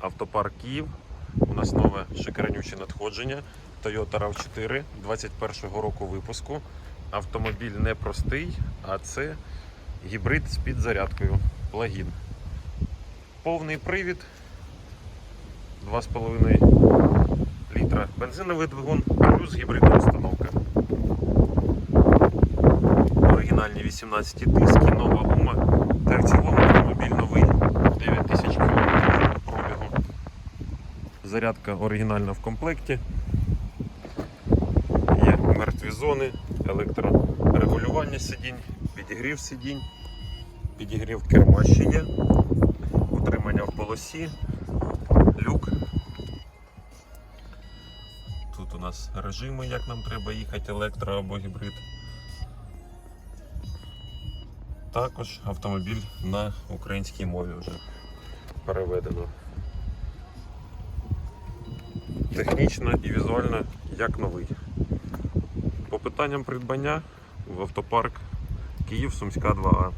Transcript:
Автопарк Київ. У нас нове шикарнюче надходження. Toyota RAV4 21-го року випуску. Автомобіль не простий, а це гібрид з підзарядкою. Плагін. Повний привід. 2,5 літра бензиновий двигун плюс гібридна установка. Оригінальні 18 диски, нова гума. Та в цілому Зарядка оригінальна в комплекті. Є мертві зони, електрорегулювання сидінь, підігрів сидінь, підігрів керма ще є, утримання в полосі, люк. Тут у нас режими, як нам треба їхати, електро або гібрид. Також автомобіль на українській мові вже переведено. Технічно і візуально як новий. По питанням придбання в автопарк Київ Сумська 2А.